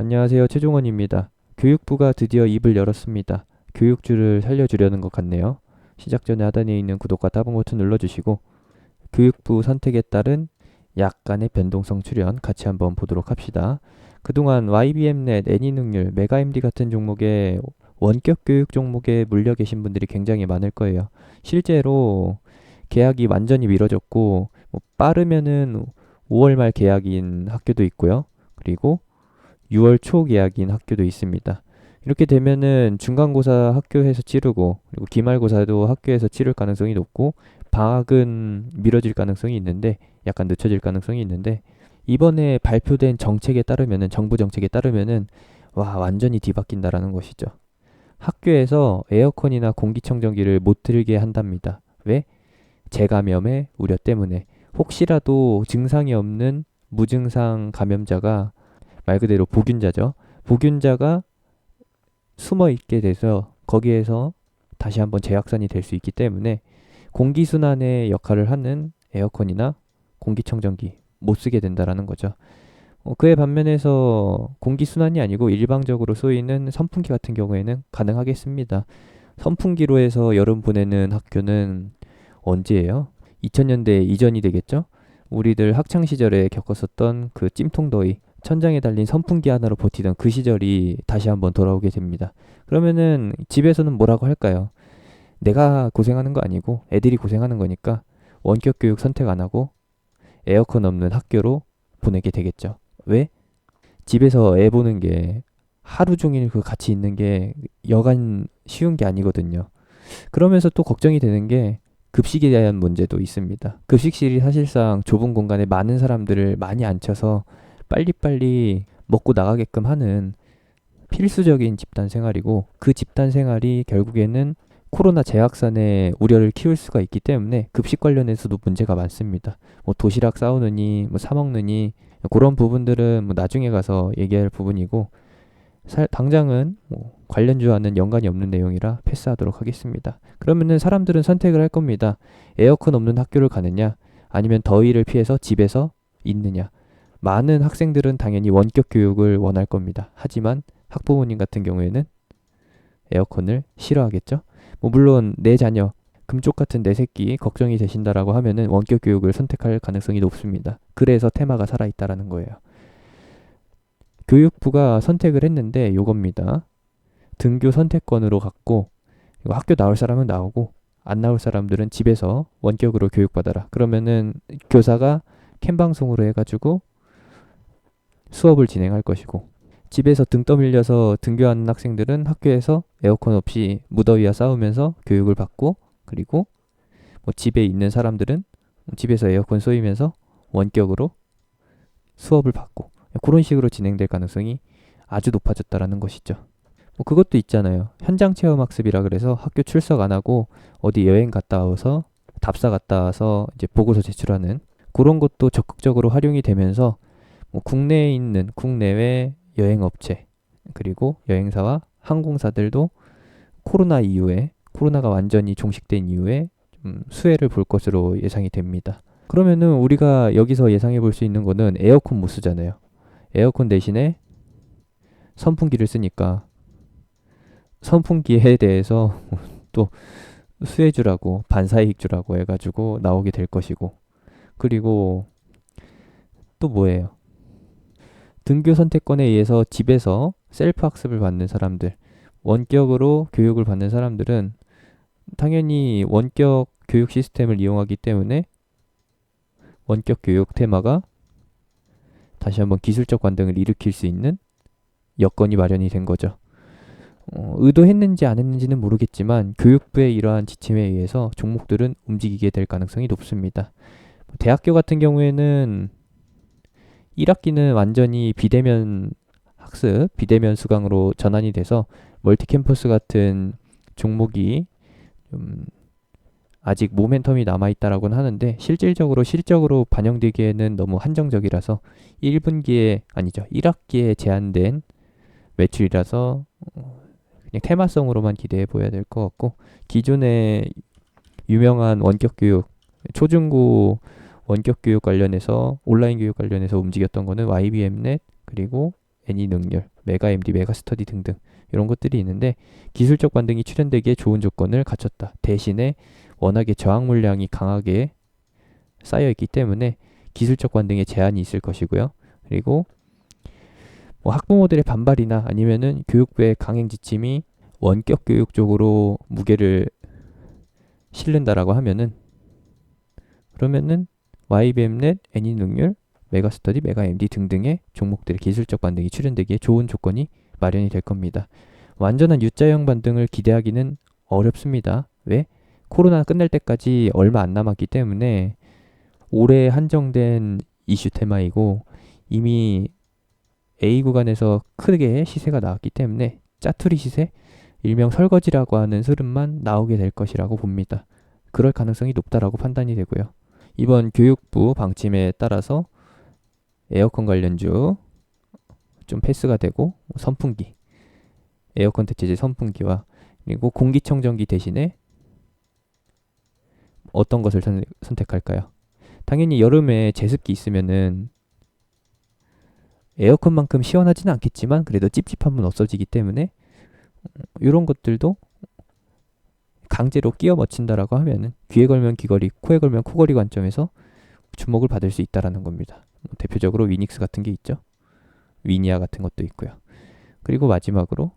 안녕하세요. 최종원입니다. 교육부가 드디어 입을 열었습니다. 교육주를 살려주려는 것 같네요. 시작 전에 하단에 있는 구독과 따봉 버튼 눌러주시고 교육부 선택에 따른 약간의 변동성 출현 같이 한번 보도록 합시다. 그동안 YBM넷, 애니능률, 메가MD 같은 종목에 원격 교육 종목에 물려 계신 분들이 굉장히 많을 거예요. 실제로 계약이 완전히 미뤄졌고 뭐 빠르면은 5월 말 계약인 학교도 있고요. 그리고 6월 초 계약인 학교도 있습니다. 이렇게 되면은 중간고사 학교에서 치르고 그리고 기말고사도 학교에서 치를 가능성이 높고 방학은 미뤄질 가능성이 있는데 약간 늦춰질 가능성이 있는데 이번에 발표된 정책에 따르면은 정부 정책에 따르면은 와 완전히 뒤바뀐다라는 것이죠. 학교에서 에어컨이나 공기청정기를 못 틀게 한답니다. 왜? 재감염의 우려 때문에 혹시라도 증상이 없는 무증상 감염자가 말 그대로 보균자죠. 보균자가 숨어 있게 돼서 거기에서 다시 한번 재확산이 될 수 있기 때문에 공기순환의 역할을 하는 에어컨이나 공기청정기 못 쓰게 된다라는 거죠. 어, 그에 반면에서 공기순환이 아니고 일방적으로 쏘이는 선풍기 같은 경우에는 가능하겠습니다. 선풍기로 해서 여름 보내는 학교는 언제예요? 2000년대 이전이 되겠죠? 우리들 학창 시절에 겪었었던 그 찜통더위, 천장에 달린 선풍기 하나로 버티던 그 시절이 다시 한번 돌아오게 됩니다. 그러면은 집에서는 뭐라고 할까요? 내가 고생하는 거 아니고 애들이 고생하는 거니까 원격 교육 선택 안 하고 에어컨 없는 학교로 보내게 되겠죠. 왜? 집에서 애 보는 게 하루 종일 그 같이 있는 게 여간 쉬운 게 아니거든요. 그러면서 또 걱정이 되는 게 급식에 대한 문제도 있습니다. 급식실이 사실상 좁은 공간에 많은 사람들을 많이 앉혀서 빨리빨리 먹고 나가게끔 하는 필수적인 집단 생활이고 그 집단 생활이 결국에는 코로나 재확산의 우려를 키울 수가 있기 때문에 급식 관련해서도 문제가 많습니다. 뭐 도시락 싸우느니 뭐 사 먹느니 그런 부분들은 뭐 나중에 가서 얘기할 부분이고 살, 당장은 뭐 관련주와는 연관이 없는 내용이라 패스하도록 하겠습니다. 그러면은 사람들은 선택을 할 겁니다. 에어컨 없는 학교를 가느냐 아니면 더위를 피해서 집에서 있느냐. 많은 학생들은 당연히 원격 교육을 원할 겁니다. 하지만 학부모님 같은 경우에는 에어컨을 싫어하겠죠. 뭐 물론 내 자녀 금쪽 같은 내 새끼 걱정이 되신다라고 하면은 원격 교육을 선택할 가능성이 높습니다. 그래서 테마가 살아 있다라는 거예요. 교육부가 선택을 했는데 요겁니다. 등교 선택권으로 갖고 학교 나올 사람은 나오고 안 나올 사람들은 집에서 원격으로 교육받아라. 그러면은 교사가 캠 방송으로 해가지고 수업을 진행할 것이고 집에서 등 떠밀려서 등교하는 학생들은 학교에서 에어컨 없이 무더위와 싸우면서 교육을 받고 그리고 뭐 집에 있는 사람들은 집에서 에어컨 쏘이면서 원격으로 수업을 받고 그런 식으로 진행될 가능성이 아주 높아졌다라는 것이죠. 뭐 그것도 있잖아요. 현장 체험 학습이라 그래서 학교 출석 안 하고 어디 여행 갔다 와서 답사 갔다 와서 이제 보고서 제출하는 그런 것도 적극적으로 활용이 되면서 뭐 국내에 있는 국내외 여행업체 그리고 여행사와 항공사들도 코로나 이후에 코로나가 완전히 종식된 이후에 좀 수혜를 볼 것으로 예상이 됩니다. 그러면은 우리가 여기서 예상해 볼 수 있는 거는 에어컨 못 쓰잖아요. 에어컨 대신에 선풍기를 쓰니까 선풍기에 대해서 또 수혜주라고 반사이익주라고 해가지고 나오게 될 것이고 그리고 또 뭐예요? 등교 선택권에 의해서 집에서 셀프 학습을 받는 사람들, 원격으로 교육을 받는 사람들은 당연히 원격 교육 시스템을 이용하기 때문에 원격 교육 테마가 다시 한번 기술적 관등을 일으킬 수 있는 여건이 마련이 된 거죠. 어, 의도했는지 안 했는지는 모르겠지만 교육부의 이러한 지침에 의해서 종목들은 움직이게 될 가능성이 높습니다. 대학교 같은 경우에는 1학기는 완전히 비대면 학습, 비대면 수강으로 전환이 돼서 멀티 캠퍼스 같은 종목이 좀 아직 모멘텀이 남아있다라고는 하는데 실질적으로 실적으로 반영되기에는 너무 한정적이라서 1분기에 아니죠 1학기에 제한된 매출이라서 어, 그냥 테마성으로만 기대해 보여야 될 것 같고 기존의 유명한 원격 교육 초중고 원격 교육 관련해서 온라인 교육 관련해서 움직였던 거는 YBM넷 그리고 애니 능률, 메가 MD, 메가 스터디 등등 이런 것들이 있는데 기술적 반등이 출현되기에 좋은 조건을 갖췄다. 대신에 워낙에 저항 물량이 강하게 쌓여 있기 때문에 기술적 반등에 제한이 있을 것이고요. 그리고 뭐 학부모들의 반발이나 아니면은 교육부의 강행 지침이 원격 교육 쪽으로 무게를 실른다라고 하면은 그러면은 YBM넷, 애니 능률, 메가스터디, 메가MD 등등의 종목들의 기술적 반등이 출현되기에 좋은 조건이 마련이 될 겁니다. 완전한 U자형 반등을 기대하기는 어렵습니다. 왜? 코로나 끝날 때까지 얼마 안 남았기 때문에 올해 한정된 이슈 테마이고 이미 A 구간에서 크게 시세가 나왔기 때문에 짜투리 시세, 일명 설거지라고 하는 흐름만 나오게 될 것이라고 봅니다. 그럴 가능성이 높다라고 판단이 되고요. 이번 교육부 방침에 따라서 에어컨 관련주 좀 패스가 되고 선풍기, 에어컨 대체제 선풍기와 그리고 공기청정기 대신에 어떤 것을 선, 선택할까요? 당연히 여름에 제습기 있으면은 에어컨만큼 시원하지는 않겠지만 그래도 찝찝함은 없어지기 때문에 이런 것들도 강제로 끼워 맞춘다라고 하면은 귀에 걸면 귀걸이, 코에 걸면 코걸이 관점에서 주목을 받을 수 있다라는 겁니다. 뭐 대표적으로 위닉스 같은 게 있죠. 위니아 같은 것도 있고요. 그리고 마지막으로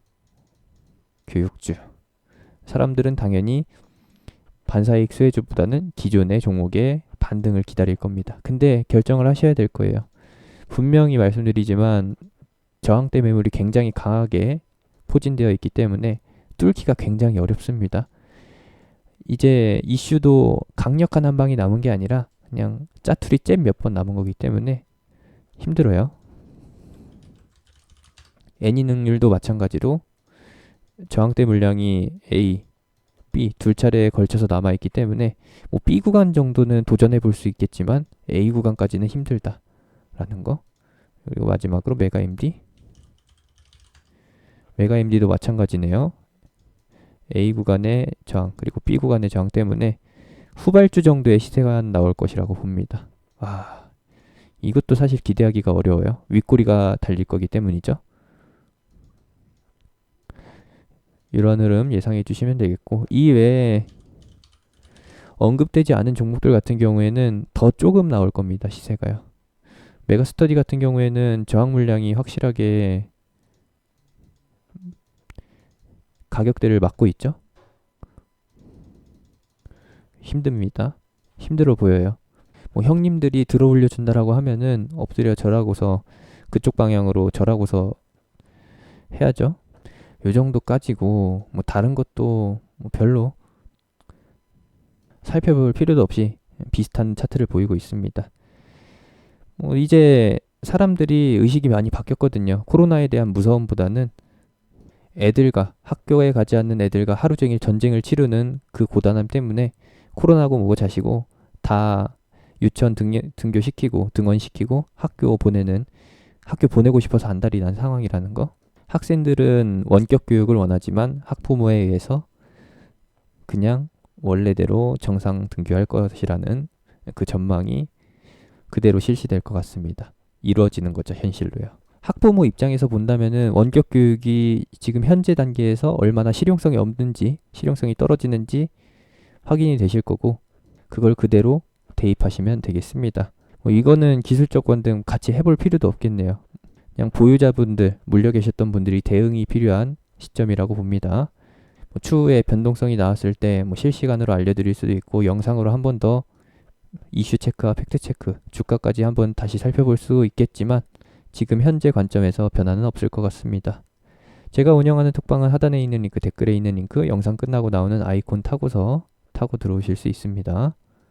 교육주. 사람들은 당연히 반사이익 수혜주보다는 기존의 종목의 반등을 기다릴 겁니다. 근데 결정을 하셔야 될 거예요. 분명히 말씀드리지만 저항대 매물이 굉장히 강하게 포진되어 있기 때문에 뚫기가 굉장히 어렵습니다. 이제 이슈도 강력한 한 방이 남은 게 아니라 그냥 짜투리 잼몇번 남은 거기 때문에 힘들어요. 애니 능률도 마찬가지로 저항대 물량이 A, B 둘 차례에 걸쳐서 남아 있기 때문에 뭐 B 구간 정도는 도전해 볼 수 있겠지만 A 구간까지는 힘들다라는 거. 그리고 마지막으로 메가 MD. 메가 MD도 마찬가지네요. A 구간의 저항 그리고 B 구간의 저항 때문에 후발주 정도의 시세가 나올 것이라고 봅니다. 아, 이것도 사실 기대하기가 어려워요. 윗꼬리가 달릴 거기 때문이죠. 이러한 흐름 예상해 주시면 되겠고 이 외에 언급되지 않은 종목들 같은 경우에는 더 조금 나올 겁니다. 시세가요. 메가스터디 같은 경우에는 저항 물량이 확실하게 가격대를 막고 있죠. 힘듭니다. 힘들어 보여요. 뭐 형님들이 들어 올려 준다라고 하면은 엎드려 절하고서 그쪽 방향으로 절하고서 해야죠. 요 정도까지고 뭐 다른 것도 뭐 별로 살펴볼 필요도 없이 비슷한 차트를 보이고 있습니다. 뭐 이제 사람들이 의식이 많이 바뀌었거든요. 코로나에 대한 무서움보다는 애들과 학교에 가지 않는 애들과 하루 종일 전쟁을 치르는 그 고단함 때문에 코로나고 뭐고 자시고 다 유치원 등, 등교시키고 등원시키고 학교 보내는 학교 보내고 싶어서 안달이 난 상황이라는 거. 학생들은 원격 교육을 원하지만 학부모에 의해서 그냥 원래대로 정상 등교할 것이라는 그 전망이 그대로 실시될 것 같습니다. 이루어지는 거죠, 현실로요. 학부모 입장에서 본다면은 원격 교육이 지금 현재 단계에서 얼마나 실용성이 없는지, 실용성이 떨어지는지 확인이 되실 거고, 그걸 그대로 대입하시면 되겠습니다. 뭐 이거는 기술적 권등 같이 해볼 필요도 없겠네요. 그냥 보유자분들, 물려 계셨던 분들이 대응이 필요한 시점이라고 봅니다. 뭐 추후에 변동성이 나왔을 때 뭐 실시간으로 알려드릴 수도 있고 영상으로 한 번 더 이슈 체크와 팩트 체크, 주가까지 한번 다시 살펴볼 수 있겠지만 지금 현재 관점에서 변화는 없을 것 같습니다. 제가 운영하는 톡방은 하단에 있는 링크, 댓글에 있는 링크, 영상 끝나고 나오는 아이콘 타고서 타고 들어오실 수 있습니다.